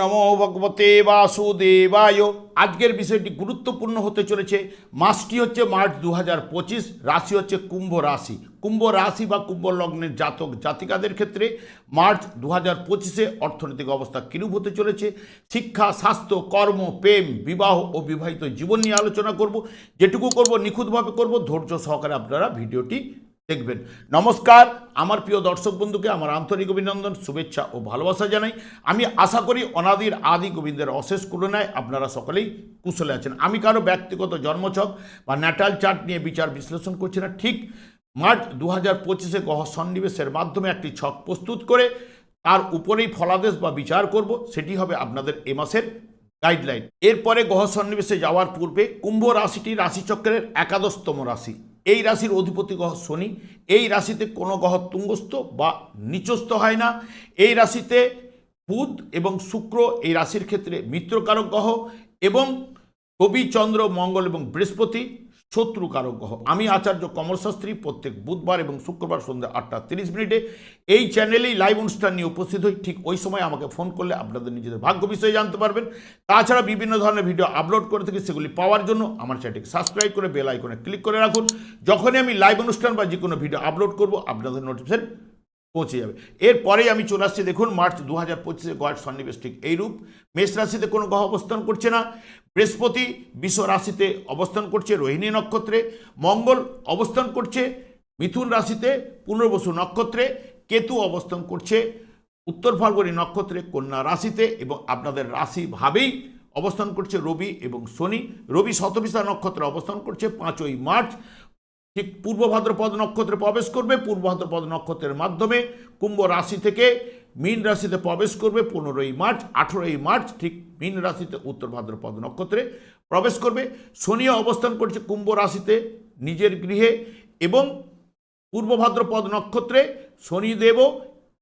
নমো ভগবতে বাসুদেবায়। আজকের বিষয়টি গুরুত্বপূর্ণ হতে চলেছে। মাসটি হচ্ছে মার্চ দু হাজার পঁচিশ, রাশি হচ্ছে কুম্ভ রাশি। কুম্ভ রাশি বা কুম্ভ লগ্নের জাতক জাতিকাদের ক্ষেত্রে মার্চ দু হাজার পঁচিশে অর্থনৈতিক অবস্থা কিরূপ হতে চলেছে? শিক্ষা, স্বাস্থ্য, কর্ম, প্রেম, বিবাহ ও বিবাহিত জীবন নিয়ে আলোচনা করব। যেটুকু করব, নিখুঁতভাবে করব। ধৈর্য সহকারে আপনারা ভিডিওটি দেখবেন। নমস্কার, আমার প্রিয় দর্শক বন্ধুকে আমার আন্তরিক অভিনন্দন, শুভেচ্ছা ও ভালোবাসা জানাই। আমি আশা করি অনাদির আদি গোবিন্দের অশেষ করুণায় আপনারা সকলেই কুশলে আছেন। আমি কারও ব্যক্তিগত জন্মছক বা ন্যাটাল চার্ট নিয়ে বিচার বিশ্লেষণ করছি না। ঠিক মার্চ দু হাজার পঁচিশে গহ সন্নিবেশের মাধ্যমে একটি ছক প্রস্তুত করে তার উপরেই ফলাদেশ বা বিচার করব, সেটি হবে আপনাদের এ মাসের গাইডলাইন। এরপরে গ্রহ সন্নিবেশে যাওয়ার পূর্বে কুম্ভ রাশিটি রাশিচক্রের একাদশতম রাশি। এই রাশির অধিপতি গ্রহ শনি, এই রাশিতে কোনো গ্রহ তুঙ্গস্থ বা নিচস্থ হয় না। এই রাশিতে বুধ এবং শুক্র এই রাশির ক্ষেত্রে মিত্রকারক গ্রহ এবং রবি, চন্দ্র, মঙ্গল এবং বৃহস্পতি। শত্রুকারক গ্রহ। আমি আচার্য কমল শাস্ত্রী প্রত্যেক বুধবার এবং শুক্রবার সন্ধ্যা আটটা তিরিশ মিনিটে এই চ্যানেলেই লাইভ অনুষ্ঠান নিয়ে উপস্থিত হই। ঠিক ওই সময় আমাকে ফোন করলে আপনাদের নিজেদের ভাগ্য বিষয়ে জানতে পারবেন। তাছাড়া বিভিন্ন ধরনের ভিডিও আপলোড করে থাকি, সেগুলি পাওয়ার জন্য আমার চ্যানেলটিকে সাবস্ক্রাইব করে বেল আইকনে ক্লিক করে রাখুন। যখনই আমি লাইভ অনুষ্ঠান বা যে কোনো ভিডিও আপলোড করব, আপনাদের নোটিফিকেশন পৌঁছে যাবে। এরপরেই আমি চলে আসছি, দেখুন, মার্চ দু হাজার পঁচিশে গয়ের সন্নিবেশ, ঠিক এইরূপ। মেষ রাশিতে কোনো গ্রহ অবস্থান করছে না, বৃহস্পতি বিশ্ব রাশিতে অবস্থান করছে, রোহিণী নক্ষত্রে, মঙ্গল অবস্থান করছে, মিথুন রাশিতে পুনর্বসু নক্ষত্রে, কেতু অবস্থান করছে, উত্তর ফাল্গুনী নক্ষত্রে কন্যা রাশিতে এবং আপনাদের রাশি ভাবেই অবস্থান করছে রবি এবং শনি। রবি শতবিশা নক্ষত্রে অবস্থান করছে পাঁচই মার্চ। ঠিক পূর্ব ভাদ্রপদ নক্ষত্রে প্রবেশ করবে, পূর্ব ভাদ্রপদ নক্ষত্রের মাধ্যমে কুম্ভ রাশি থেকে মীন রাশিতে প্রবেশ করবে, পনেরোই মার্চ, আঠেরোই মার্চ, ঠিক মীন রাশিতে উত্তর ভাদ্রপদ নক্ষত্রে প্রবেশ করবে। শনিও অবস্থান করছে কুম্ভ রাশিতে নিজের গৃহে এবং পূর্ব ভাদ্রপদ নক্ষত্রে শনিদেবও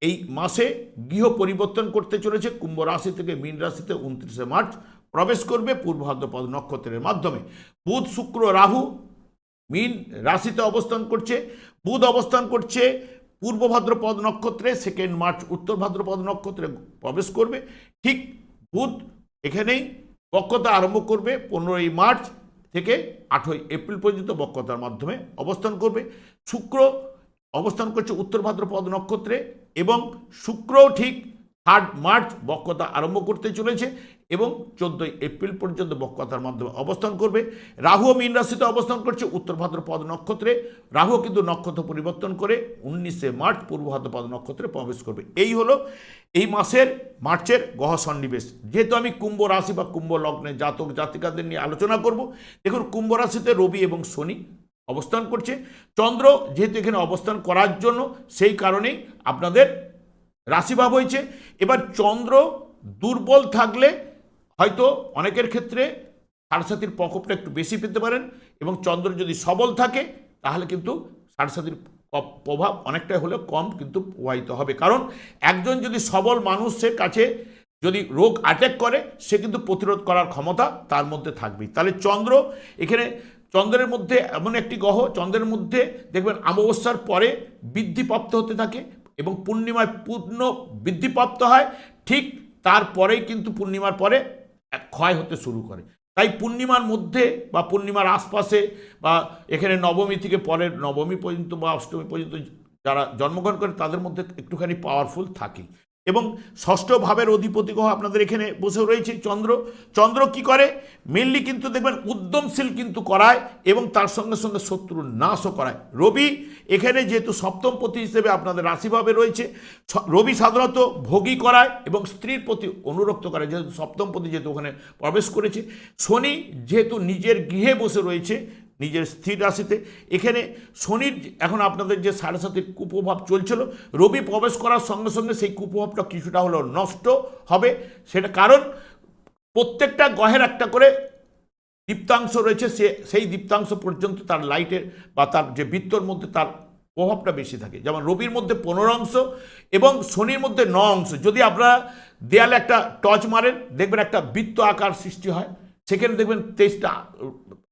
এই মাসে গৃহ পরিবর্তন করতে চলেছে। কুম্ভ রাশি থেকে মীন রাশিতে উনত্রিশে মার্চ প্রবেশ করবে পূর্ব ভাদ্রপদ নক্ষত্রের মাধ্যমে। বুধ, শুক্র, রাহু মীন রাশিতে অবস্থান করছে, বুধ অবস্থান করছে, পূর্ব ভাদ্রপদ নক্ষত্রে সেকেন্ড মার্চ উত্তর ভাদ্রপদ নক্ষত্রে প্রবেশ করবে। ঠিক বুধ এখানেই বক্রতা আরম্ভ করবে, পনেরোই মার্চ থেকে আঠই এপ্রিল পর্যন্ত বক্রতার মাধ্যমে অবস্থান করবে। শুক্র অবস্থান করছে উত্তর ভাদ্রপদ নক্ষত্রে এবং শুক্রও ঠিক থার্ড মার্চ বক্রতা আরম্ভ করতে চলেছে। এবং চোদ্দোই এপ্রিল পর্যন্ত বক্রতার মাধ্যমে অবস্থান করবে। রাহুও মীন রাশিতে অবস্থান করছে উত্তর ভাদ্রপদ নক্ষত্রে। রাহু কিন্তু নক্ষত্র পরিবর্তন করে উনিশে মার্চ পূর্ব ভাদ্রপদ নক্ষত্রে প্রবেশ করবে। এই হলো এই মাসের মার্চের গহ সন্নিবেশ। যেহেতু আমি কুম্ভ রাশি বা কুম্ভ লগ্নে জাতক জাতিকাদের নিয়ে আলোচনা করব, দেখুন কুম্ভ রাশিতে রবি এবং শনি অবস্থান করছে। চন্দ্র যেহেতু এখানে অবস্থান করার জন্য, সেই কারণেই আপনাদের রাশিভাব হয়েছে। এবার চন্দ্র দুর্বল থাকলে হয়তো অনেকের ক্ষেত্রে সারসাথীর প্রকোপটা একটু বেশি পেতে পারেন এবং চন্দ্র যদি সবল থাকে, তাহলে কিন্তু সারসাথীর প্রভাব অনেকটাই হলেও কম কিন্তু প্রবাহিত হবে। কারণ একজন যদি সবল মানুষের কাছে যদি রোগ অ্যাটাক করে, সে কিন্তু প্রতিরোধ করার ক্ষমতা তার মধ্যে থাকবেই। তাহলে চন্দ্র এখানে, চন্দ্রের মধ্যে এমন একটি গ্রহ, চন্দ্রের মধ্যে দেখবেন অমাবস্যার পরে বৃদ্ধিপ্রাপ্ত হতে থাকে এবং পূর্ণিমায় পূর্ণ বৃদ্ধিপ্রাপ্ত হয়। ঠিক তারপরেই কিন্তু পূর্ণিমার পরে ক্ষয় হতে শুরু করে। তাই পূর্ণিমার মধ্যে বা পূর্ণিমার আশপাশে বা এখানে নবমী থেকে পরের নবমী পর্যন্ত বা অষ্টমী পর্যন্ত যারা জন্মগ্রহণ করে তাদের মধ্যে একটুখানি পাওয়ারফুল থাকে। এবং ষষ্ঠ ভাবের অধিপতি গ্রহ আপনাদের এখানে বসে রয়েছে, চন্দ্র। চন্দ্র কি করে? মেনলি কিন্তু দেখবেন উদ্যমশীল কিন্তু করায় এবং তার সঙ্গে সঙ্গে শত্রুর নাশও করায়। রবি এখানে যেহেতু সপ্তম সপ্তমপতি হিসেবে আপনাদের রাশিভাবে রয়েছে রবি সাধারণত ভোগী করায় এবং স্ত্রীর প্রতি অনুরক্ত করে যেহেতু সপ্তম সপ্তমপতি যেহেতু ওখানে প্রবেশ করেছে। শনি যেহেতু নিজের গৃহে বসে রয়েছে নিজের স্থির রাশিতে। এখানে শনির এখন আপনাদের যে সাড়ে সাতের কুপ্রভাব চলছিল, রবি প্রবেশ করার সঙ্গে সঙ্গে সেই কুপ্রভাবটা কিছুটা হলেও নষ্ট হবে। সেটা কারণ প্রত্যেকটা গ্রহের একটা করে দীপ্তাংশ রয়েছে, সে সেই দীপ্তাংশ পর্যন্ত তার লাইটের বা তার যে বৃত্তর মধ্যে তার প্রভাবটা বেশি থাকে। যেমন রবির মধ্যে পনেরো অংশ এবং শনির মধ্যে ন অংশ। যদি আপনারা দেয়ালে একটা টর্চ মারেন, দেখবেন একটা বৃত্ত আকার সৃষ্টি হয়। সেখানে দেখবেন তেজটা,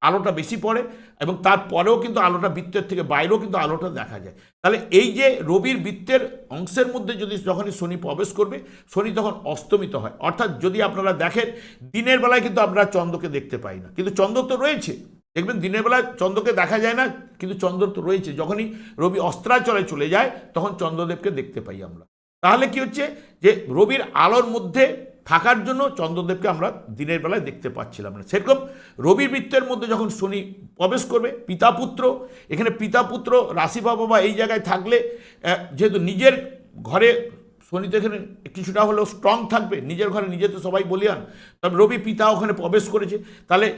আলোটা বেশি পড়ে এবং তারপরেও কিন্তু আলোটা বৃত্তের থেকে বাইরেও কিন্তু আলোটা দেখা যায়। তাহলে এই যে রবির বৃত্তের অংশের মধ্যে যদি যখনই শনি প্রবেশ করবে, শনি তখন অস্তমিত হয়। অর্থাৎ যদি আপনারা দেখেন, দিনের বেলায় কিন্তু আমরা চন্দ্রকে দেখতে পাই না। কিন্তু চন্দ্র তো রয়েছে। দেখবেন দিনের বেলায় চন্দ্রকে দেখা যায় না, কিন্তু চন্দ্র তো রয়েছে। যখনই রবি অস্ত্রাচলে চলে যায়, তখন চন্দ্রদেবকে দেখতে পাই আমরা। তাহলে কি হচ্ছে? যে রবির আলোর মধ্যে থাকার জন্য চন্দ্রদেবকে আমরা দিনের বেলায় দেখতে পাচ্ছিলাম না। সেরকম রবির বৃত্তের মধ্যে যখন শনি প্রবেশ করবে, পিতা পুত্র, এখানে পিতা পুত্র, রাশি বাবা বা এই জায়গায় থাকলে যেহেতু নিজের ঘরে শনি তো এখানে কিছুটা হলেও স্ট্রং থাকবে, নিজের ঘরে নিজে তো সবাই বলিয়ান, তবে রবি পিতা ওখানে প্রবেশ করেছে। তাহলে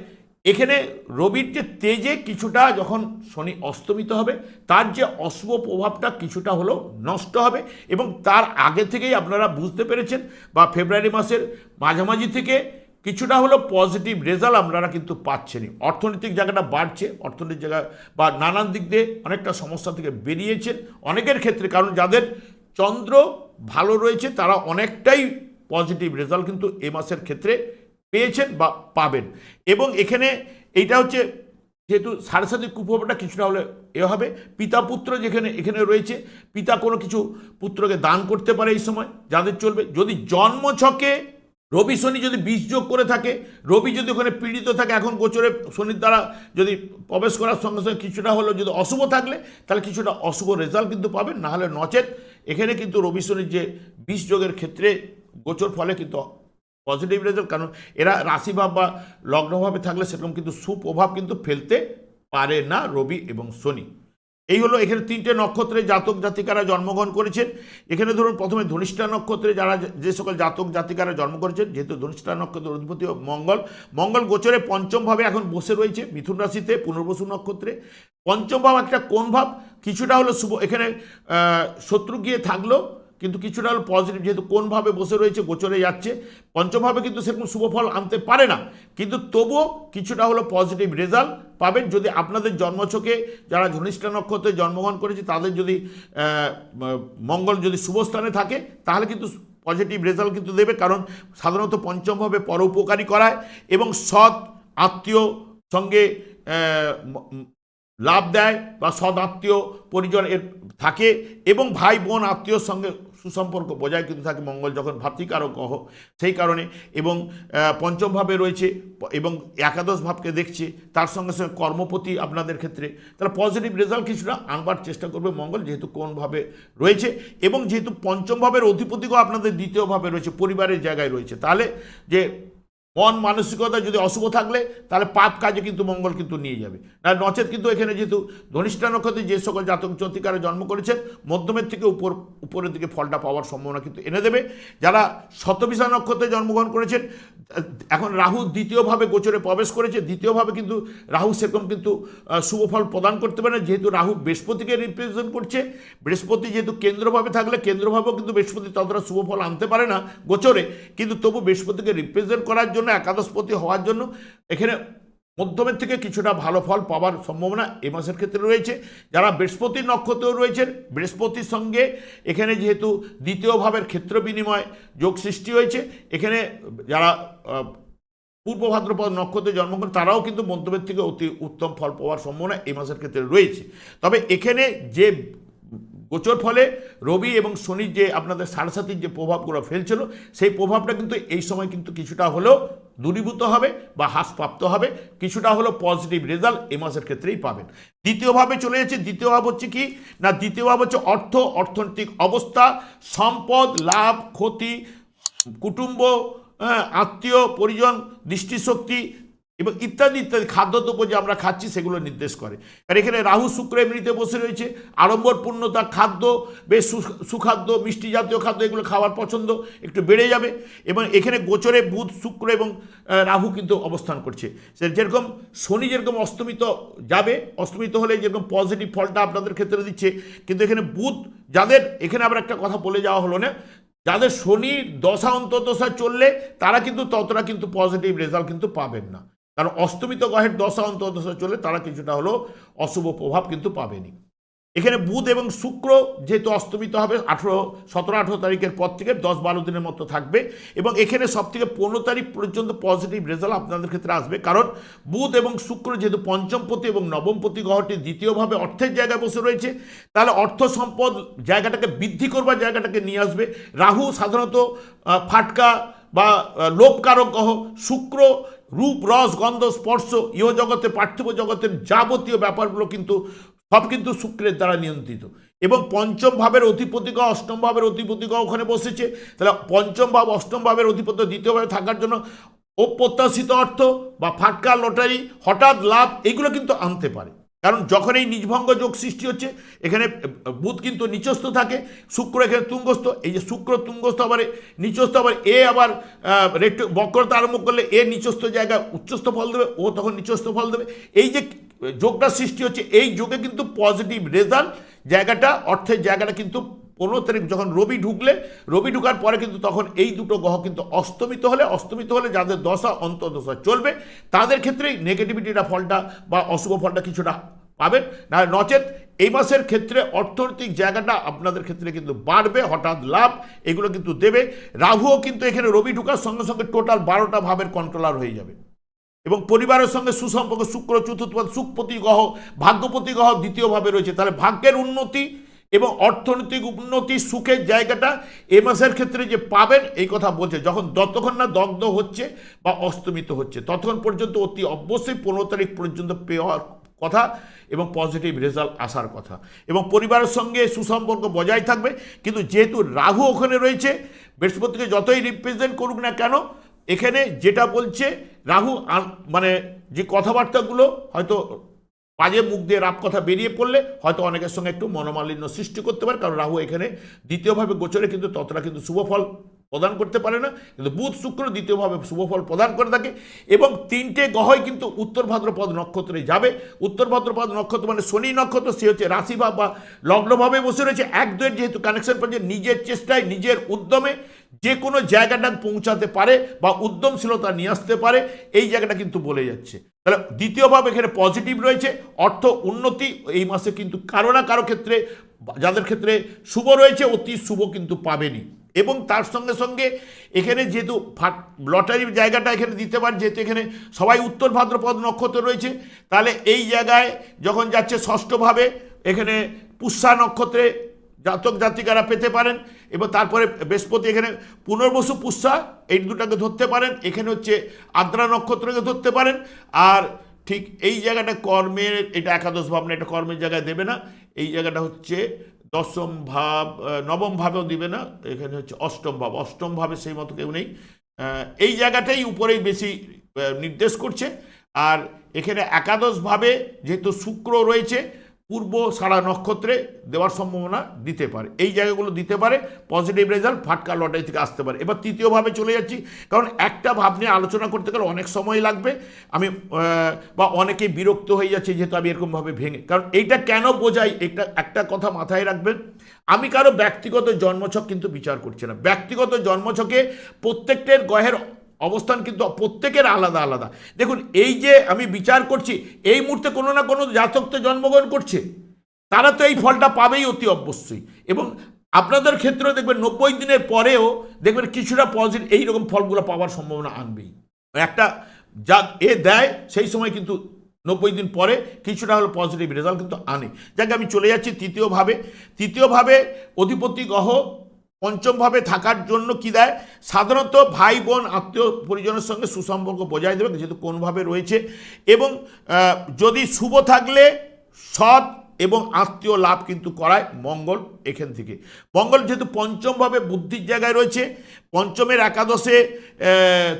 এখানে রবির যে তেজে কিছুটা যখন শনি অস্তমিত হবে, তার যে অশুভ প্রভাবটা কিছুটা হলেও নষ্ট হবে এবং তার আগে থেকেই আপনারা বুঝতে পেরেছেন বা ফেব্রুয়ারি মাসের মাঝামাঝি থেকে কিছুটা হলো পজিটিভ রেজাল্ট আপনারা কিন্তু পাচ্ছেনই। অর্থনৈতিক জায়গাটা বাড়ছে, অর্থনৈতিক জায়গা বা নানান দিক দিয়ে অনেকটা সমস্যা থেকে বেরিয়েছেন অনেকের ক্ষেত্রে, কারণ যাদের চন্দ্র ভালো রয়েছে, তারা অনেকটাই পজিটিভ রেজাল্ট কিন্তু এ মাসের ক্ষেত্রে পেয়েছেন বা পাবেন। এবং এখানে এইটা হচ্ছে যেহেতু সাড়ে সাথে কুপ্রভাবটা কিছুটা হলে এ হবে। পিতা পুত্র যেখানে, এখানে রয়েছে, পিতা কোনো কিছু পুত্রকে দান করতে পারে এই সময়, যাদের চলবে। যদি জন্ম ছকে রবি শনি যদি বীজ যোগ করে থাকে, রবি যদি ওখানে পীড়িত থাকে, এখন গোচরে শনির দ্বারা যদি প্রবেশ করার সঙ্গে সঙ্গে কিছুটা হলো যদি অশুভ থাকলে, তাহলে কিছুটা অশুভ রেজাল্ট কিন্তু পাবেন। না হলে নচেত এখানে কিন্তু রবি শনির যে বীজ যোগের ক্ষেত্রে গোচর ফলে কিন্তু পজিটিভ রেজাল্ট কারণ এরা রাশিভাব বা লগ্নভাবে থাকলে সেরকম কিন্তু সুপ্রভাব কিন্তু ফেলতে পারে না রবি এবং শনি। এই হলো এখানে তিনটে নক্ষত্রে জাতক জাতিকারা জন্মগ্রহণ করেছেন। এখানে ধরুন প্রথমে ধনিষ্ঠা নক্ষত্রে যারা যে- সকল জাতক জাতিকারা জন্ম করেছেন, যেহেতু ধনিষ্ঠা নক্ষত্রের অধিপতি মঙ্গল মঙ্গল গোচরে পঞ্চমভাবে এখন বসে রয়েছে মিথুন রাশিতে, পুনর্বসু নক্ষত্রে। পঞ্চম ভাব একটা কোন ভাব? কিছুটা হলো শুভ, এখানে শত্রু গিয়ে থাকল। কিন্তু কিছুটা হলো পজিটিভ যেহেতু কোনভাবে বসে রয়েছে, গোচরে যাচ্ছে পঞ্চমভাবে কিন্তু সেরকম শুভ ফল আনতে পারে না। কিন্তু তবুও কিছুটা হলো পজিটিভ রেজাল্ট পাবেন। যদি আপনাদের জন্মছকে, যারা ধনিষ্ঠা নক্ষত্রে জন্মগ্রহণ করেছে, তাদের যদি মঙ্গল যদি শুভস্থানে থাকে, তাহলে কিন্তু পজিটিভ রেজাল্ট কিন্তু দেবে। কারণ সাধারণত পঞ্চমভাবে পরোপকারী করায় এবং সৎ, আত্মীয় সঙ্গে লাভ দেয় বা সদ আত্মীয় পরিজন এর থাকে এবং ভাই বোন আত্মীয়র সঙ্গে সুসম্পর্ক বজায় কিন্তু থাকে। মঙ্গল যখন ভাতৃকারক গ্রহ সেই কারণে এবং পঞ্চমভাবে রয়েছে এবং একাদশ ভাবকে দেখছে, তার সঙ্গে সঙ্গে কর্মপতি আপনাদের ক্ষেত্রে। তাহলে পজিটিভ রেজাল্ট কিছুটা আনবার চেষ্টা করবে মঙ্গল, যেহেতু কোনভাবে রয়েছে এবং যেহেতু পঞ্চম ভাবের অধিপতিকেও আপনাদের দ্বিতীয়ভাবে রয়েছে, পরিবারের জায়গায় রয়েছে। তাহলে যে মন মানসিকতা যদি অশুভ থাকলে, তাহলে পাপ কাজে কিন্তু মঙ্গল কিন্তু নিয়ে যাবে। না, নচেত কিন্তু এখানে যেহেতু ধনিষ্ঠা নক্ষত্রে যে সকল জাতক জাতিকারা জন্ম করেছেন, মধ্যমের থেকে উপর, উপরের দিকে ফলটা পাওয়ার সম্ভাবনা কিন্তু এনে দেবে। যারা শতবিশা নক্ষত্রে জন্মগ্রহণ করেছেন, এখন রাহু দ্বিতীয়ভাবে গোচরে প্রবেশ করেছে, দ্বিতীয়ভাবে কিন্তু রাহু সেরকম কিন্তু শুভ ফল প্রদান করতে পারে না, যেহেতু রাহু বৃহস্পতিকে রিপ্রেজেন্ট করছে। বৃহস্পতি যেহেতু কেন্দ্রভাবে থাকলে, কেন্দ্রভাবেও কিন্তু বৃহস্পতি ততটা শুভ ফল আনতে পারে না গোচরে, কিন্তু তবু বৃহস্পতিকে রিপ্রেজেন্ট করার জন্য একাদশপতি হওয়ার জন্য এখানে মধ্যমের থেকে কিছুটা ভালো ফল পাওয়ার সম্ভাবনা এ মাসের ক্ষেত্রে রয়েছে। যারা বৃহস্পতির নক্ষত্রেও রয়েছেন, বৃহস্পতির সঙ্গে এখানে যেহেতু দ্বিতীয় ভাবের ক্ষেত্র বিনিময় যোগ সৃষ্টি হয়েছে, এখানে যারা পূর্ব ভাদ্রপদ নক্ষত্রে জন্মগ্রহণ, তারাও কিন্তু মধ্যমের থেকে অতি উত্তম ফল পাওয়ার সম্ভাবনা এই মাসের ক্ষেত্রে রয়েছে। তবে এখানে যে গোচর ফলে রবি এবং শনির যে আপনাদের সারসাতির যে প্রভাবগুলো ফেলছিল, সেই প্রভাবটা কিন্তু এই সময় কিন্তু কিছুটা হলেও দূরীভূত হবে বা হ্রাসপ্রাপ্ত হবে। কিছুটা হলো পজিটিভ রেজাল্ট এ মাসের ক্ষেত্রেই পাবেন। দ্বিতীয়ভাবে চলে যাচ্ছে। দ্বিতীয় ভাব হচ্ছে কি? না দ্বিতীয় ভাব হচ্ছে অর্থ অর্থনৈতিক অবস্থা সম্পদ লাভ ক্ষতি কুটুম্ব হ্যাঁ, আত্মীয় পরিজন দৃষ্টিশক্তি এবং ইত্যাদি ইত্যাদি খাদ্যদ্রব্য যে আমরা খাচ্ছি সেগুলো নির্দেশ করে। আর এখানে রাহু শুক্র এমনিতে বসে রয়েছে। আড়ম্বরপূর্ণতা খাদ্য, বেশ সুখাদ্য, মিষ্টি জাতীয় খাদ্য এগুলো খাওয়ার পছন্দ, একটু বেড়ে যাবে। এবং এখানে গোচরে বুধ, শুক্র এবং রাহু কিন্তু অবস্থান করছে। যেরকম শনি যেরকম অস্তমিত যাবে, অস্তমিত হলে যেরকম পজিটিভ ফলটা আপনাদের ক্ষেত্রে দিচ্ছে, কিন্তু এখানে বুধ যাদের, এখানে আবার একটা কথা বলে যাওয়া হলো না, যাদের শনি দশা অন্তর্দশা চললে তারা কিন্তু ততটা কিন্তু পজিটিভ রেজাল্ট কিন্তু পাবেন না। কারণ অস্তমিত গ্রহের দশা অন্তর্দশা চলে তারা কিছুটা হলেও অশুভ প্রভাব কিন্তু পাবেনি। এখানে বুধ এবং শুক্র যেহেতু অস্তমিত হবে আঠেরো সতেরো আঠেরো তারিখের পর থেকে দশ বারো দিনের মতো থাকবে এবং এখানে সব থেকে পনেরো তারিখ পর্যন্ত পজিটিভ রেজাল্ট আপনাদের ক্ষেত্রে আসবে কারণ বুধ এবং শুক্র যেহেতু পঞ্চমপতি এবং নবমপতি গ্রহটি দ্বিতীয়ভাবে অর্থের জায়গায় বসে রয়েছে তাহলে অর্থ সম্পদ জায়গাটাকে বৃদ্ধি করবার জায়গাটাকে নিয়ে আসবে। রাহু সাধারণত ফাটকা বা আহ, লোভকারক গ্রহ শুক্র রূপ, রস, গন্ধ, স্পর্শ, ইহ জগতে পার্থিব জগতের যাবতীয় ব্যাপারগুলো কিন্তু, সব কিন্তু শুক্রের দ্বারা নিয়ন্ত্রিত। এবং পঞ্চম ভাবের অধিপতি গ্রহ অষ্টম ভাবের অধিপতি গ্রহ ওখানে বসেছে। তাহলে পঞ্চম ভাব, অষ্টম ভাবের অধিপতি দ্বিতীয়ভাবে থাকার জন্য অপ্রত্যাশিত অর্থ বা ফাটকা, লটারি, হঠাৎ লাভ, এগুলো কিন্তু আনতে পারে। কারণ যখন এই নিজভঙ্গ যোগ সৃষ্টি হচ্ছে, এখানে বুধ কিন্তু নিচস্থ থাকে, শুক্র এখানে তুঙ্গস্থ, এই যে শুক্র তুঙ্গস্থ আবার নিচস্থ, আবার এ আবার রেট, বক্রতা আরম্ভ করলে এ নিচস্থ জায়গায় উচ্চস্থ ফল দেবে, ও তখন নিচস্থ ফল দেবে। এই যে যোগটা সৃষ্টি হচ্ছে, এই যোগে কিন্তু পজিটিভ রেজাল্ট জায়গাটা, অর্থের জায়গাটা কিন্তু পনেরো তারিখ যখন রবি ঢুকলে, রবি ঢুকার পরে কিন্তু তখন এই দুটো গ্রহ কিন্তু অস্তমিত হলে অস্তমিত হলে যাদের দশা, অন্তর্দশা চলবে, তাদের ক্ষেত্রেই নেগেটিভিটিটা ফলটা বা অশুভ ফলটা কিছুটা পাবেন। না নচেত এই মাসের ক্ষেত্রে অর্থনৈতিক জায়গাটা আপনাদের ক্ষেত্রে কিন্তু বাড়বে, হঠাৎ লাভ এগুলো কিন্তু দেবে। রাহুও কিন্তু এখানে রবি ঢুকার সঙ্গে সঙ্গে টোটাল বারোটা ভাবের কন্ট্রোলার হয়ে যাবে। এবং পরিবারের সঙ্গে সুসম্পর্ক, শুক্র, চতুর্থ সুখপতি গ্রহ, ভাগ্যপতি গ্রহ দ্বিতীয়ভাবে রয়েছে। তাহলে ভাগ্যের উন্নতি এবং অর্থনৈতিক উন্নতি, সুখের জায়গাটা এ মাসের ক্ষেত্রে যে পাবেন, এই কথা বলছে। যখন যতক্ষণ না দগ্ধ হচ্ছে বা অস্তমিত হচ্ছে, ততক্ষণ পর্যন্ত অতি অবশ্যই পনেরো তারিখ পর্যন্ত পেওয়ার কথা এবং পজিটিভ রেজাল্ট আসার কথা। এবং পরিবারের সঙ্গে সুসম্পর্ক বজায় থাকবে। কিন্তু যেহেতু রাহু ওখানে রয়েছে, বৃহস্পতিকে যতই রিপ্রেজেন্ট করুক না কেন এখানে যেটা বলছে, রাহু মানে যে কথাবার্তাগুলো হয়তো বাজে মুখ দিয়ে রাপ কথা বেরিয়ে পড়লে হয়তো অনেকের সঙ্গে একটু মনোমালিন্য সৃষ্টি করতে পারে, কারণ রাহু এখানে দ্বিতীয়ভাবে গোচরে কিন্তু ততটা কিন্তু শুভ ফল প্রদান করতে পারে না। কিন্তু বুধ শুক্র দ্বিতীয়ভাবে শুভ ফল প্রদান করে থাকে এবং তিনটে গ্রহই কিন্তু উত্তর ভাদ্রপদ নক্ষত্রে যাবে। উত্তর ভাদ্রপদ নক্ষত্র মানে শনি নক্ষত্র, সে হচ্ছে রাশিভাব বা লগ্নভাবে বসে রয়েছে। এক দুয়ের যেহেতু কানেকশন পাচ্ছে নিজের চেষ্টায়, নিজের উদ্যমে যে কোনো জায়গাটা পৌঁছাতে পারে বা উদ্যমশীলতা নিয়ে আসতে পারে, এই জায়গাটা কিন্তু বলে যাচ্ছে। তাহলে দ্বিতীয়ভাবে এখানে পজিটিভ রয়েছে, অর্থ উন্নতি এই মাসে কিন্তু কারও না কারও ক্ষেত্রে, যাদের ক্ষেত্রে শুভ রয়েছে, অতি শুভ কিন্তু পাবেনি। এবং তার সঙ্গে সঙ্গে এখানে যেহেতু লটারির জায়গাটা এখানে দিতে পারে, যেহেতু এখানে সবাই উত্তর ভাদ্রপদ নক্ষত্র রয়েছে, তাহলে এই জায়গায় যখন যাচ্ছে ষষ্ঠভাবে এখানে পুষ্যা নক্ষত্রে জাতক জাতিকারা পেতে পারেন এবং তারপরে বৃহস্পতি এখানে পুনর্বসু পুষ্যা, এই দুটাকে ধরতে পারেন। এখানে হচ্ছে আদ্রা নক্ষত্রকে ধরতে পারেন। আর ঠিক এই জায়গাটা কর্মের, এটা একাদশ ভাব না এটা কর্মের জায়গায় দেবে না। এই জায়গাটা হচ্ছে দশম ভাব নবম ভাবেও দিবে না। এখানে হচ্ছে অষ্টম ভাব। অষ্টম ভাবে সেই মতো কেউ নেই। এই জায়গাটাই উপরেই বেশি নির্দেশ করছে। আর এখানে একাদশভাবে যেহেতু শুক্র রয়েছে পূর্ব সারা নক্ষত্রে দেওয়ার সম্ভাবনা দিতে পারে। এই জায়গাগুলো দিতে পারে পজিটিভ রেজাল্ট ফাটকা লটারি থেকে আসতে পারে। এবার তৃতীয়ভাবে চলে যাচ্ছি, কারণ একটা ভাব নিয়ে আলোচনা করতে গেলে অনেক সময় লাগবে। আমি বা অনেকেই বিরক্ত হয়ে যাচ্ছে যেহেতু আমি এরকমভাবে ভেঙে। কারণ এইটা কেন বোঝাই? একটা একটা কথা মাথায় রাখবেন, আমি কারও ব্যক্তিগত জন্মছক কিন্তু বিচার করছি না। ব্যক্তিগত জন্মছকে প্রত্যেকটার গ্রহের অবস্থান কিন্তু প্রত্যেকের আলাদা আলাদা। দেখুন, এই যে আমি বিচার করছি, এই মুহূর্তে কোনো না কোনো জাতক তো জন্মগ্রহণ করছে, তারা তো এই ফলটা পাবেই অতি অবশ্যই। এবং আপনাদের ক্ষেত্রেও দেখবেন, নব্বই দিনের পরেও দেখবেন কিছুটা পজিটিভ এইরকম ফলগুলো পাওয়ার সম্ভাবনা আনবেই। একটা যা এ দেয়, সেই সময় কিন্তু নব্বই দিন পরে কিছুটা হলো পজিটিভ রেজাল্ট কিন্তু আনে। যাকে, আমি চলে যাচ্ছি তৃতীয়ভাবে। তৃতীয়ভাবে অধিপতি গ্রহ পঞ্চমভাবে থাকার জন্য কি দেয়? সাধারণত ভাই, বোন, আত্মীয় পরিজনের সঙ্গে সুসম্পর্ক বজায় দেবে, যেহেতু কোনভাবে রয়েছে। এবং যদি শুভ থাকলে সৎ এবং আত্মীয় লাভ কিন্তু করায় মঙ্গল এখান থেকে। মঙ্গল যেহেতু পঞ্চমভাবে বুদ্ধির জায়গায় রয়েছে, পঞ্চমের একাদশে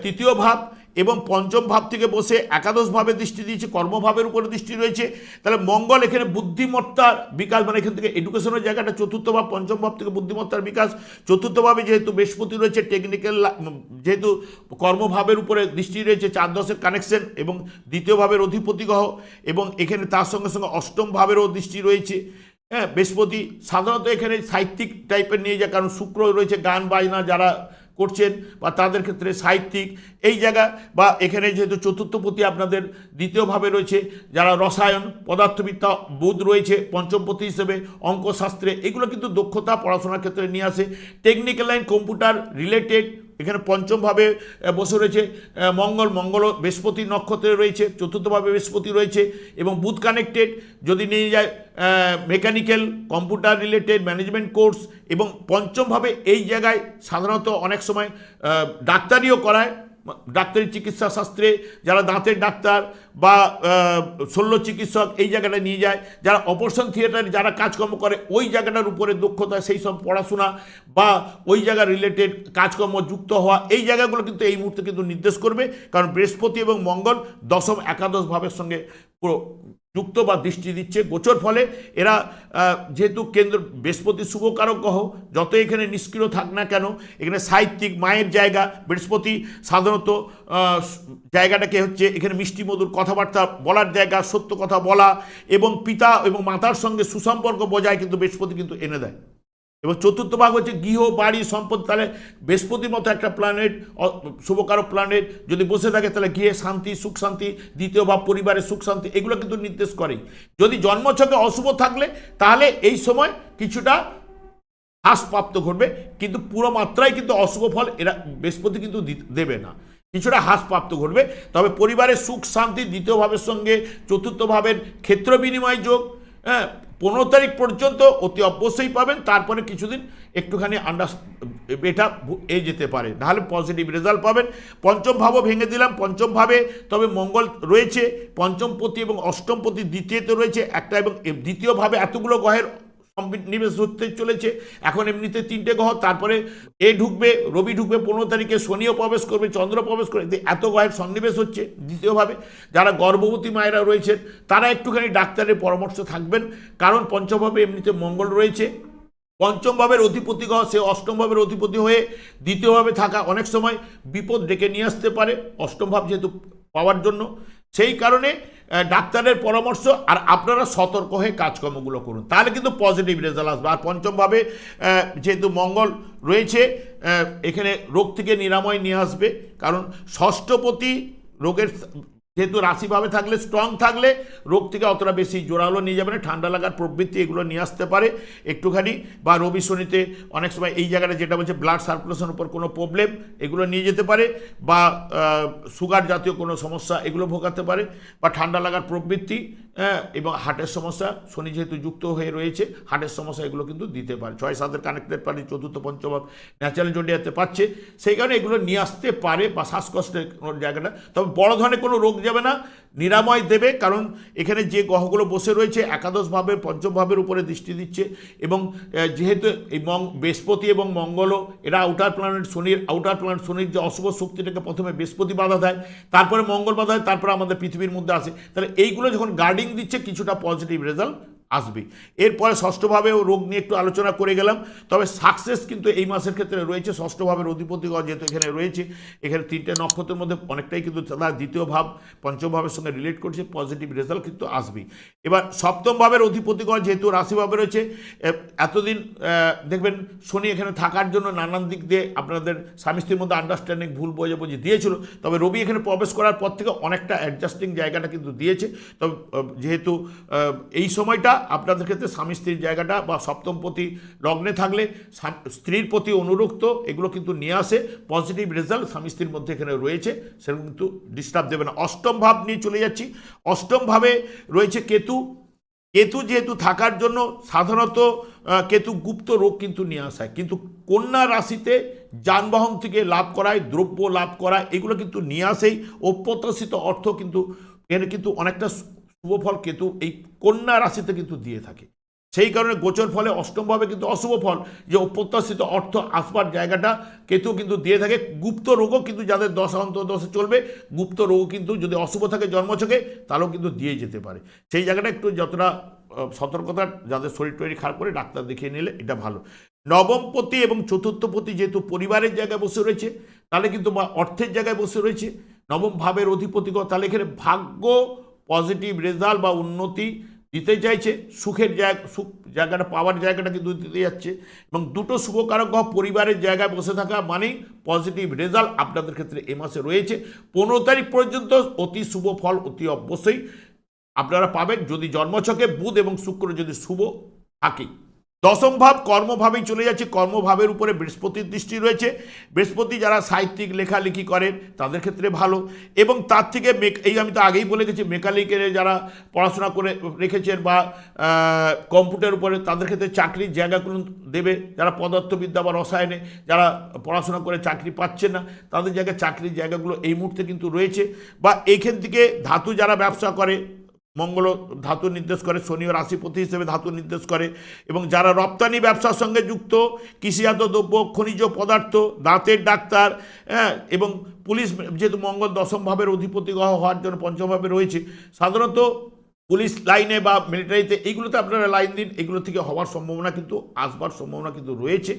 তৃতীয় ভাব এবং পঞ্চম ভাব থেকে বসে একাদশ ভাবে দৃষ্টি দিয়েছে, কর্মভাবের উপরে দৃষ্টি রয়েছে। তাহলে মঙ্গল এখানে বুদ্ধিমত্তার বিকাশ মানে এখান থেকে এডুকেশনের জায়গাটা চতুর্থ ভাব, পঞ্চম ভাব থেকে বুদ্ধিমত্তার বিকাশ। চতুর্থভাবে যেহেতু বৃহস্পতি রয়েছে টেকনিক্যাল যেহেতু কর্মভাবের উপরে দৃষ্টি রয়েছে, চার দশের কানেকশন এবং দ্বিতীয় ভাবের অধিপতি গ্রহ এবং এখানে তার সঙ্গে সঙ্গে অষ্টম ভাবেরও দৃষ্টি রয়েছে। হ্যাঁ বৃহস্পতি সাধারণত এখানে সাহিত্যিক টাইপের নিয়ে যায়, কারণ শুক্র রয়েছে গান, বাজনা, যারা করছেন বা তাদের ক্ষেত্রে সাহিত্যিক এই জায়গা বা এখানে যেহেতু চতুর্থপতি আপনাদের দ্বিতীয়ভাবে রয়েছে, যারা রসায়ন, পদার্থবিদ্যা, বোধ রয়েছে পঞ্চমপতি হিসেবে অঙ্কশাস্ত্রে, এগুলো কিন্তু দক্ষতা পড়াশোনার ক্ষেত্রে নিয়ে আসে। টেকনিক্যাল লাইন কম্পিউটার রিলেটেড এখানে পঞ্চমভাবে বসে রয়েছে মঙ্গল মঙ্গল বৃহস্পতি নক্ষত্রে রয়েছে, চতুর্থভাবে বৃহস্পতি রয়েছে, এবং বুথ কানেক্টেড, যদি নিয়ে যায় mechanical, computer related, management course, এবং পঞ্চমভাবে এই জায়গায় সাধারণত অনেক সময় ডাক্তারিও করায় ডাক্তারি চিকিৎসা শাস্ত্রে যারা দাঁতের ডাক্তার বা শল্য চিকিৎসক এই জায়গাটা নিয়ে যায়, যারা অপারেশন থিয়েটারে যারা কাজকর্ম করে, ওই জায়গাটার উপরে দক্ষতা, সেই সব পড়াশোনা বা ওই জায়গা রিলেটেড কাজকর্ম যুক্ত হওয়া, এই জায়গাগুলো কিন্তু এই মুহূর্তে কিন্তু নির্দেশ করবে। কারণ বৃহস্পতি এবং মঙ্গল দশম একাদশ ভাবের সঙ্গে যুক্ত বা দৃষ্টি দিচ্ছে। গোচর ফলে এরা যেহেতু কেন্দ্র বৃহস্পতি শুভকারক গ্রহ যত এখানে নিষ্ক্রিয় থাক না কেন, এখানে সাহিত্যিক মায়ের জায়গা, বৃহস্পতি সাধারণত জায়গাটাকে হচ্ছে এখানে মিষ্টি মধুর কথাবার্তা বলার জায়গা, সত্য কথা বলা এবং পিতা এবং মাতার সঙ্গে সুসম্পর্ক বজায় কিন্তু বৃহস্পতি কিন্তু এনে দেয়। এবং চতুর্থ ভাগ হচ্ছে গৃহ, বাড়ি, সম্পদ। তাহলে বৃহস্পতির মতো একটা প্ল্যানেট শুভকারক প্ল্যানেট যদি বসে থাকে তাহলে গৃহে শান্তি, সুখ শান্তি, দ্বিতীয় ভাব পরিবারের সুখ শান্তি, এগুলো কিন্তু নির্দেশ করে। যদি জন্মছকে অশুভ থাকলে, তাহলে এই সময় কিছুটা হ্রাসপ্রাপ্ত ঘটবে, কিন্তু পুরো মাত্রায় কিন্তু অশুভ ফল এরা, বৃহস্পতি কিন্তু দেবে না। কিছুটা হ্রাসপ্রাপ্ত ঘটবে। তবে পরিবারের সুখ শান্তি, দ্বিতীয় ভাবের সঙ্গে, চতুর্থ ভাবের ক্ষেত্র বিনিময় যোগ হ্যাঁ পনেরো তারিখ পর্যন্ত অতি অবশ্যই পাবেন, তারপরে কিছুদিন একটুখানি আন্ডার এটা এ যেতে পারে। নাহলে পজিটিভ রেজাল্ট পাবেন। পঞ্চম ভাবও ভেঙে দিলাম, পঞ্চম ভাবে তবে মঙ্গল রয়েছে পঞ্চমপতি এবং অষ্টমপতি দ্বিতীয়তে রয়েছে, একটা এবং দ্বিতীয়ভাবে দ্বিতীয় ভাবে এতগুলো গ্রহের সন্নিবেশ হতে চলেছে। এখন এমনিতে তিনটে গ্রহ, তারপরে এ ঢুকবে, রবি ঢুকবে, পনেরো তারিখে শনিও প্রবেশ করবে চন্দ্র প্রবেশ করে এত গ্রহের সন্নিবেশ হচ্ছে দ্বিতীয়ভাবে। যারা গর্ভবতী মায়েরা রয়েছেন, তারা একটুখানি ডাক্তারের পরামর্শ থাকবেন, কারণ পঞ্চমভাবে এমনিতে মঙ্গল রয়েছে। পঞ্চম ভাবের অধিপতি গ্রহ, সে অষ্টম ভাবের অধিপতি হয়ে দ্বিতীয়ভাবে থাকা অনেক সময় বিপদ ডেকে নিয়ে আসতে পারে অষ্টম ভাব যেহেতু পাওয়ার জন্য। সেই কারণে ডাক্তারের পরামর্শ আর আপনারা সতর্ক হয়ে কাজকর্মগুলো করুন। তাহলে কিন্তু পজিটিভ রেজাল্ট আসবে। আর পঞ্চমভাবে যেহেতু মঙ্গল রয়েছে এখানে রোগ থেকে নিরাময় নিয়ে আসবে। কারণ ষষ্ঠপতি রোগের যেহেতু রাশিভাবে থাকলে স্ট্রং থাকলে, রোগ থেকে অতটা বেশি জোরালো নিয়ে যাবে না। ঠান্ডা লাগার প্রবৃত্তি এগুলো নিয়ে আসতে পারে একটুখানি। বা রবি শনিতে অনেক সময় এই জায়গাটা যেটা বলছে ব্লাড সার্কুলেশন উপর কোনো প্রবলেম এগুলো নিয়ে যেতে পারে। বা সুগার জাতীয় কোনো সমস্যা এগুলো ভোগাতে পারে। বা ঠান্ডা লাগার প্রবৃত্তি এবং হার্টের সমস্যা, শনি যেহেতু যুক্ত হয়ে রয়েছে হার্টের সমস্যা এগুলো কিন্তু দিতে পারে। ছয় সাতের কানেক্টেড পারে চতুর্থ, পঞ্চম ন্যাচারাল জন্ডিয়াতে পাচ্ছে। সেই কারণে এগুলো নিয়ে আসতে পারে বা শ্বাসকষ্টের কোনো জায়গাটা। তবে বড় ধরনের কোনো রোগ যাবে না। নিরাময় দেবে, কারণ এখানে যে গ্রহগুলো বসে রয়েছে একাদশভাবে পঞ্চমভাবের উপরে দৃষ্টি দিচ্ছে এবং যেহেতু এই মং, বৃহস্পতি এবং মঙ্গলও এরা আউটার প্ল্যানেট শনির আউটার প্ল্যানেট শনির যে অশুভ শক্তিটাকে প্রথমে বৃহস্পতি বাধা দেয়, তারপরে মঙ্গল বাধা দেয়, তারপরে আমাদের পৃথিবীর মধ্যে আসে। তাহলে এইগুলো যখন গার্ডিং দিচ্ছে, কিছুটা পজিটিভ রেজাল্ট আসবে। এরপরে ষষ্ঠভাবেও রোগ নিয়ে একটু আলোচনা করে গেলাম, তবে সাকসেস কিন্তু এই মাসের ক্ষেত্রে রয়েছে। ষষ্ঠভাবের অধিপতি গ্রহ যেহেতু এখানে রয়েছে, এখানে তিনটে নক্ষত্রের মধ্যে অনেকটাই কিন্তু তার দ্বিতীয় ভাব পঞ্চম ভাবের সঙ্গে রিলেট করছে পজিটিভ রেজাল্ট কিন্তু আসবেই এবার সপ্তম ভাবের অধিপতি গ্রহ যেহেতু রাশিভাবে রয়েছে এতদিন দেখবেন শনি এখানে থাকার জন্য নানান দিক দিয়ে আপনাদের স্বামী স্ত্রীর মধ্যে আন্ডারস্ট্যান্ডিং ভুল বোঝাবুঝি দিয়েছিল, তবে রবি এখানে প্রবেশ করার পর থেকে অনেকটা অ্যাডজাস্টিং জায়গাটা কিন্তু দিয়েছে। তবে যেহেতু এই সময়টা আপনাদের ক্ষেত্রে স্বামী স্ত্রীর জায়গাটা বা সপ্তম সপ্তমপতি লগ্নে থাকলে স্ত্রীর প্রতি অনুরক্ত, এগুলো কিন্তু নিয়ে আসে। পজিটিভ রেজাল্ট স্বামী স্ত্রীর মধ্যে এখানে রয়েছে, সেরকম কিন্তু ডিস্টার্ব দেবে না। অষ্টম ভাব নিয়ে চলে যাচ্ছি। অষ্টম ভাবে রয়েছে কেতু। কেতু যেহেতু থাকার জন্য সাধারণত কেতু গুপ্ত রোগ কিন্তু নিয়ে আসায়। কিন্তু কন্যা রাশিতে যানবাহন থেকে লাভ করায়, দ্রব্য লাভ করা এগুলো কিন্তু নিয়ে আসেই। অপ্রত্যাশিত অর্থ কিন্তু, এর কিন্তু অনেকটা শুভফল কেতু এই কন্যা রাশিতে কিন্তু দিয়ে থাকে। সেই কারণে গোচর ফলে অষ্টমভাবে কিন্তু অশুভ ফল, যে অপ্রত্যাশিত অর্থ আসবার জায়গাটা কেতু কিন্তু দিয়ে থাকে। গুপ্ত রোগও কিন্তু যাদের দশ অন্তর্দশে চলবে, গুপ্ত রোগ কিন্তু যদি অশুভ থাকে জন্মছকে তাহলেও কিন্তু দিয়ে যেতে পারে। সেই জায়গাটা একটু যতটা সতর্কতা যাদের শরীর টরীর খারাপ করে ডাক্তার দেখিয়ে নিলে এটা ভালো। নবমপতি এবং চতুর্থপতি যেহেতু পরিবারের জায়গায় বসে রয়েছে, তাহলে কিন্তু অর্থের জায়গায় বসে রয়েছে। নবম ভাবের অধিপতি তাহলে এখানে ভাগ্য পজিটিভ রেজাল্ট বা উন্নতি দিতে চাইছে, সুখের জায়গা, সুখ জায়গাটা, পাওয়ার জায়গাটা কিন্তু দিতে যাচ্ছে এবং দুটো শুভকারক গ্রহ পরিবারের জায়গায় বসে থাকা মানেই পজিটিভ রেজাল্ট আপনাদের ক্ষেত্রে এ মাসে রয়েছে। পনেরো তারিখ পর্যন্ত অতি শুভ ফল, অতি অবশ্যই আপনারা পাবেন। যদি জন্মছকে বুধ এবং শুক্র যদি শুভ থাকে। দশম ভাব কর্মভাবেই চলে যাচ্ছে। কর্মভাবের উপরে বৃহস্পতির দৃষ্টি রয়েছে। বৃহস্পতি যারা সাহিত্যিক, লেখালেখি করেন, তাদের ক্ষেত্রে ভালো। এবং তার থেকে এই আমি তো আগেই বলে গেছি, মেকানিকের যারা পড়াশোনা করে রেখেছেন বা কম্পিউটার উপরে, তাদের ক্ষেত্রে চাকরির জায়গাগুলো দেবে। যারা পদার্থবিদ্যা বা রসায়নে যারা পড়াশোনা করে চাকরি পাচ্ছে না, তাদের জায়গায় চাকরির জায়গাগুলো এই মুহূর্তে কিন্তু রয়েছে। বা এইখান থেকে ধাতু যারা ব্যবসা করে মঙ্গল ধাতু নির্দেশ করে শনিও রাশিপতি হিসেবে ধাতু নির্দেশ করে এবং যারা রপ্তানি ব্যবসার সঙ্গে যুক্ত, কৃষিজাত দ্রব্য, খনিজ পদার্থ, দাঁতের ডাক্তার হ্যাঁ এবং পুলিশ যেহেতু মঙ্গল দশম ভাবের অধিপতি হওয়ার জন্য পঞ্চম ভাবে রয়েছে, সাধারণত পুলিশ লাইনে বা মিলিটারিতে এইগুলোতে আপনারা লাইন দিন, এগুলো থেকে হওয়ার সম্ভাবনা কিন্তু, আসবার সম্ভাবনা কিন্তু রয়েছে।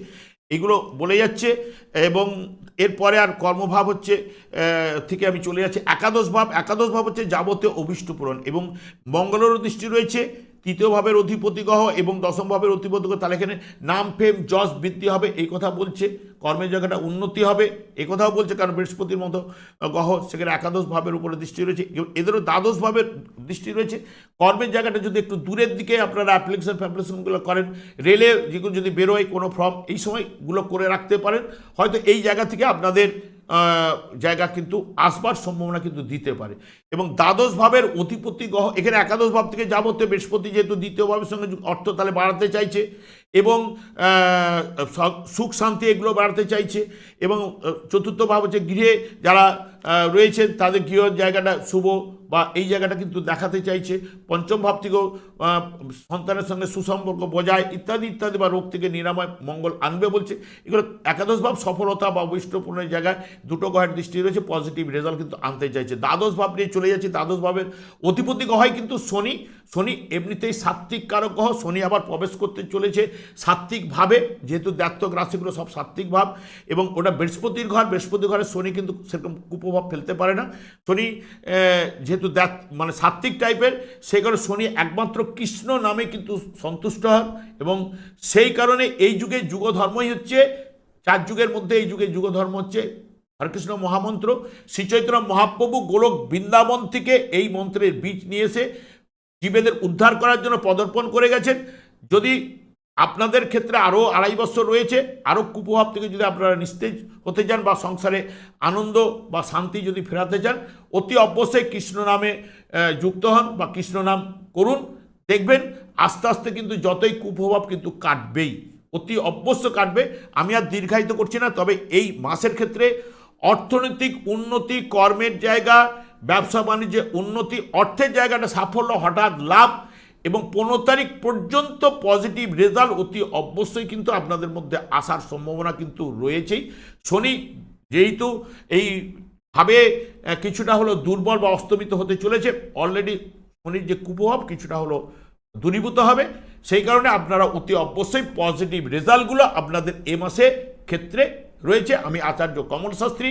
এগুলো বলে যাচ্ছে এবং এরপরে আর কর্মভাব হচ্ছে থেকে আমি চলে যাচ্ছি। একাদশ ভাব একাদশ ভাব হচ্ছে যাবতীয় অভিষ্ট পূরণ এবং মঙ্গলেরও দৃষ্টি রয়েছে। তৃতীয় ভাবের অধিপতি গ্রহ এবং দশম ভাবের অধিপতি গ্রহ তাহলে এখানে নাম, ফেম, যশ বৃদ্ধি হবে, এই কথা বলছে। কর্মের জায়গাটা উন্নতি হবে, এই কথাও বলছে, কারণ বৃহস্পতির মতো গ্রহ সেখানে একাদশ ভাবের উপরে দৃষ্টি রয়েছে। এদেরও দ্বাদশ ভাবের দৃষ্টি রয়েছে। কর্মের জায়গাটা যদি একটু দূরের দিকে আপনারা অ্যাপ্লিকেশন ফ্যাপ্লিকেশনগুলো করেন রেলে যেগুলো যদি বেরোয় কোনো ফর্ম এই সময়গুলো করে রাখতে পারেন, হয়তো এই জায়গা থেকে আপনাদের জায়গা কিন্তু আসবার সম্ভাবনা কিন্তু দিতে পারে। এবং দ্বাদশ ভাবের অতিপত্তি গ্রহ, এখানে একাদশ ভাব থেকে যাবতীয় বৃহস্পতি যেহেতু দ্বিতীয় ভাবের সঙ্গে অর্থ তাহলে বাড়াতে চাইছে। এবং সুখ শান্তি এগুলো বাড়াতে চাইছে। এবং চতুর্থ ভাব হচ্ছে গৃহে যারা রয়েছেন তাদের গৃহ জায়গাটা শুভ বা এই জায়গাটা কিন্তু দেখাতে চাইছে। পঞ্চম ভাব থেকেও সন্তানের সঙ্গে সুসম্পর্ক বজায় ইত্যাদি ইত্যাদি বা রোগ থেকে নিরাময়, মঙ্গল আনবে বলছে। এগুলো একাদশ ভাব সফলতা বা বৈষ্ণবপূর্ণের জায়গায় দুটো গ্রহের দৃষ্টি রয়েছে পজিটিভ রেজাল্ট কিন্তু আনতে চাইছে। দ্বাদশ ভাব নিয়ে চলে যাচ্ছে। দ্বাদশ ভাবের অধিপতি গ্রহায় কিন্তু শনি। শনি এমনিতেই সাত্ত্বিক কারক গ্রহ, শনি আবার প্রবেশ করতে চলেছে সাত্ত্বিকভাবে যেহেতু দ্বাত্তক রাশিগুলো সব সাত্ত্বিক ভাব, এবং ওটা বৃহস্পতির ঘর, বৃহস্পতি ঘরে শনি কিন্তু সেরকম কুপ্রভাব ফেলতে পারে না। শনি যেহেতু দ্যাত মানে সাত্ত্বিক টাইপের, সেই কারণে শনি একমাত্র কৃষ্ণ নামে কিন্তু সন্তুষ্ট হন এবং সেই কারণে এই যুগে যুগধর্মই হচ্ছে, চার যুগের মধ্যে এই যুগে যুগধর্ম হচ্ছে হরেকৃষ্ণ মহামন্ত্র। শ্রীচৈতন্য মহাপ্রভু গোলক বৃন্দাবন থেকে এই মন্ত্রের বীজ নিয়ে এসে জীবেদের উদ্ধার করার জন্য পদর্পণ করে গেছেন। যদি আপনাদের ক্ষেত্রে আরও আড়াই বছর রয়েছে, আরও কুপ্রভাব থেকে যদি আপনারা নিস্তেজ হতে চান বা সংসারে আনন্দ বা শান্তি যদি ফেরাতে চান অতি অবশ্যই কৃষ্ণ নামে যুক্ত হন বা কৃষ্ণ নাম করুন। দেখবেন আস্তে আস্তে কিন্তু যতই কুপ্রভাব কিন্তু কাটবেই, অতি অবশ্য কাটবে। আমি আর দীর্ঘায়িত করছি না, তবে এই মাসের ক্ষেত্রে অর্থনৈতিক উন্নতি, কর্মের জায়গা ব্যবসা বাণিজ্যে উন্নতি, অর্থের জায়গাটা সাফল্য, হঠাৎ লাভ এবং পনেরো তারিখ পর্যন্ত পজিটিভ রেজাল্ট অতি অবশ্যই কিন্তু আপনাদের মধ্যে আসার সম্ভাবনা কিন্তু রয়েছেই। শনি যেহেতু এই ভাবে কিছুটা হলো দুর্বল বা অস্তমিত হতে চলেছে অলরেডি শনির যে কুপ্রভাব কিছুটা হলো দূরীভূত হবে। সেই কারণে আপনারা অতি অবশ্যই পজিটিভ রেজাল্টগুলো আপনাদের এ মাসে ক্ষেত্রে রয়েছে। আমি আচার্য কমল শাস্ত্রী,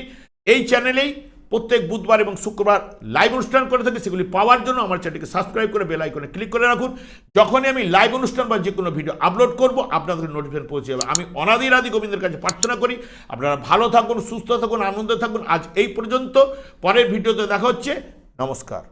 এই চ্যানেলেই প্রত্যেক বুধবার এবং শুক্রবার লাইভ অনুষ্ঠান করে থাকি, সেগুলি পাওয়ার জন্য আমার চ্যানেলকে সাবস্ক্রাইব করে বেল আইকনে ক্লিক করে রাখুন। যখনই আমি লাইভ অনুষ্ঠান বা যে কোনো ভিডিও আপলোড করব, আপনাদের নোটিফিকেশন পৌঁছে যাবে। আমি অনাদির আদি গোবিন্দের কাছে প্রার্থনা করি, আপনারা ভালো থাকুন, সুস্থ থাকুন, আনন্দে থাকুন। আজ এই পর্যন্ত, পরের ভিডিওতে দেখা হচ্ছে। নমস্কার।